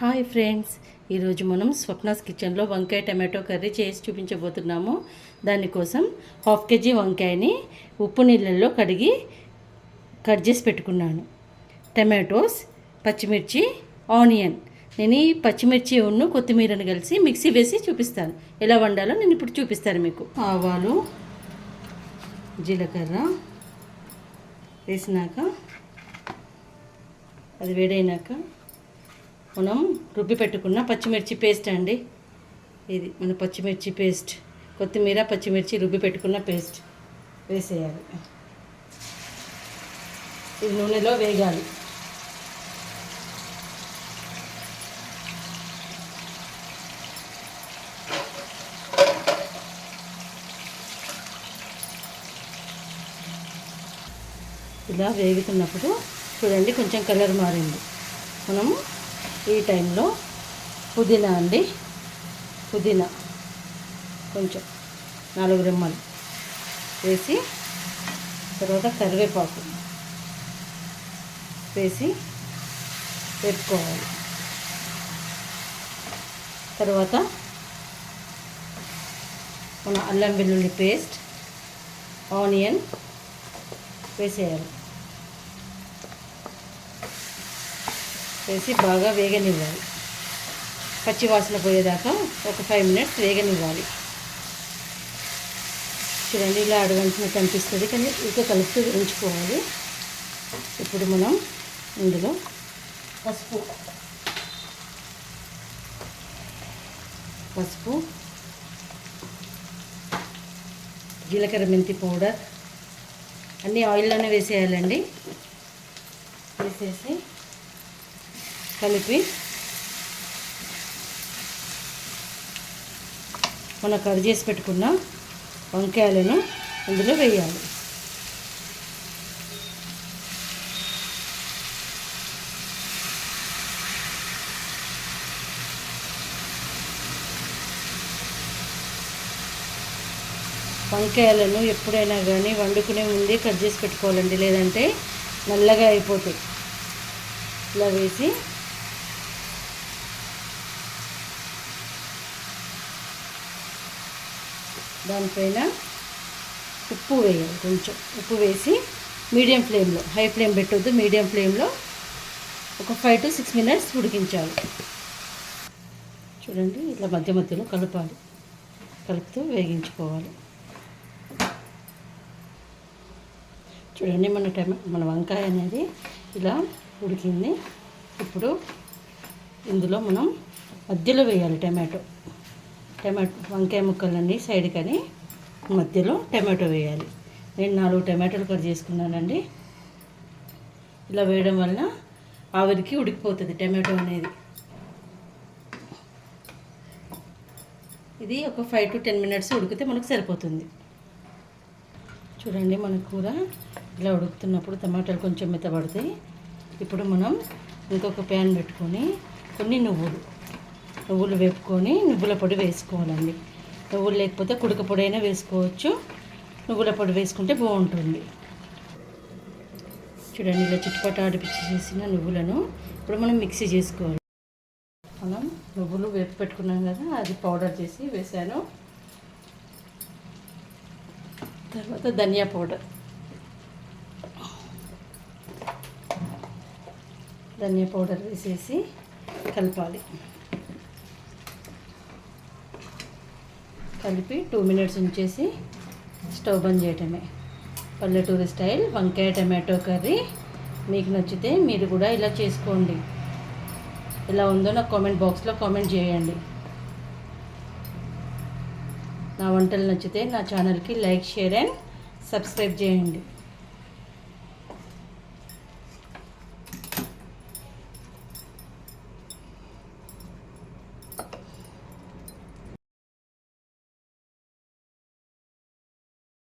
Hi friends ఈరోజు మనం స్వప్నాస్ కిచెన్లో వంకాయ టమాటో కర్రీ చేసి చూపించబోతున్నాము. దానికోసం హాఫ్ కేజీ వంకాయని ఉప్పు నీళ్ళల్లో కడిగి కట్ చేసి పెట్టుకున్నాను. టమాటోస్ పచ్చిమిర్చి ఆనియన్. నేను ఈ పచ్చిమిర్చి ఉన్ను కొత్తిమీరను కలిసి మిక్సీ వేసి చూపిస్తాను. ఎలా వండాలో నేను ఇప్పుడు చూపిస్తాను మీకు. ఆవాలు జీలకర్ర వేసినాక అది వేడైనాక మనం రుబ్బి పెట్టుకున్న. పచ్చిమిర్చి పేస్ట్ అండి. ఇది మన పచ్చిమిర్చి పేస్ట్. కొత్తిమీర పచ్చిమిర్చి రుబ్బి పెట్టుకున్న పేస్ట్ వేసేయాలి. ఇది నూనెలో వేగాలి. ఇలా వేగుతున్నప్పుడు చూడండి కొంచెం కలర్ మారింది. మనము ఈ టైంలో పుదీనా అండి. పుదీనా కొంచెం నాలుగు రెమ్మలు వేసి తర్వాత కరివేపాకు వేసి పెట్టుకోవాలి. తర్వాత మన అల్లం వెల్లుల్లి పేస్ట్ ఆనియన్ వేసేయాలి. వేసి బాగా వేగనివ్వాలి. పచ్చి వాసన పోయేదాకా ఒక ఫైవ్ మినిట్స్ వేగనివ్వాలి. చూడండి ఇలా అడగంటున్నట్టు కనిపిస్తుంది కానీ ఇంకా కలుపుతూ వేయించుకోవాలి ఇప్పుడు మనం ఇందులో పసుపు పసుపు జీలకర్ర మెంతి పౌడర్ అన్నీ ఆయిల్లోనే వేసేయాలండి. వేసేసి కలిపి మనం కట్ చేసి పెట్టుకున్న వంకాయలను ఇందులో వేయాలి. వంకాయలను ఎప్పుడైనా కానీ వండుకునే ముందే కట్ చేసి పెట్టుకోవాలండి లేదంటే నల్లగా అయిపోతాయి. ఇలా వేసి దానిపైన ఉప్పు వేయాలి కొంచెం. ఉప్పు వేసి మీడియం ఫ్లేమ్లో హై ఫ్లేమ్ పెట్టొద్దు మీడియం ఫ్లేమ్లో ఒక ఫైవ్ టు సిక్స్ మినిట్స్ ఉడికించాలి. చూడండి ఇట్లా మధ్య మధ్యలో కలపాలి. కలుపుతూ వేగించుకోవాలి. చూడండి మన టమా మన వంకాయ అనేది ఇలా ఉడికింది. ఇప్పుడు ఇందులో మనం మధ్యలో వేయాలి టమాటో. టమాటో వంకాయ ముక్కలన్నీ సైడ్ కానీ మధ్యలో టమాటో వేయాలి. నేను నాలుగు టమాటోలు కట్ చేసుకున్నానండి. ఇలా వేయడం వల్ల ఆవిరికి ఉడికిపోతుంది టమాటో అనేది. ఇది ఒక ఫైవ్ టు టెన్ మినిట్స్ ఉడికితే మనకు సరిపోతుంది. చూడండి మన కూర ఇలా ఉడుకుతున్నప్పుడు టమాటాలు కొంచెం మెత్తబడతాయి. ఇప్పుడు మనం ఇంకొక ప్యాన్ పెట్టుకొని కొన్ని నువ్వులు. నువ్వులు వేపుకొని నువ్వుల పొడి వేసుకోవాలండి. నువ్వులు లేకపోతే కుడక పొడి అయినా వేసుకోవచ్చు. నువ్వుల పొడి వేసుకుంటే బాగుంటుంది. చూడండి ఇలా చుట్టుపట్ట ఆడిపించి చేసిన నువ్వులను ఇప్పుడు మనం మిక్సీ చేసుకోవాలి. మనం నువ్వులు వేపు పెట్టుకున్నాం కదా అది పౌడర్ చేసి వేసాను తర్వాత ధనియా పౌడర్. ధనియా పౌడర్ వేసేసి కలపాలి. కలిపి టూ మినిట్స్ ఉంచేసి స్టవ్ బంద్ చేయటమే. పల్లెటూరి స్టైల్ వంకాయ టమాటో కర్రీ. మీకు నచ్చితే మీరు కూడా ఇలా చేసుకోండి. ఎలా ఉందో నాకు కామెంట్ బాక్స్లో కామెంట్ చేయండి. నా వంటలు నచ్చితే నా ఛానల్కి లైక్ షేర్ అండ్ సబ్స్క్రైబ్ చేయండి.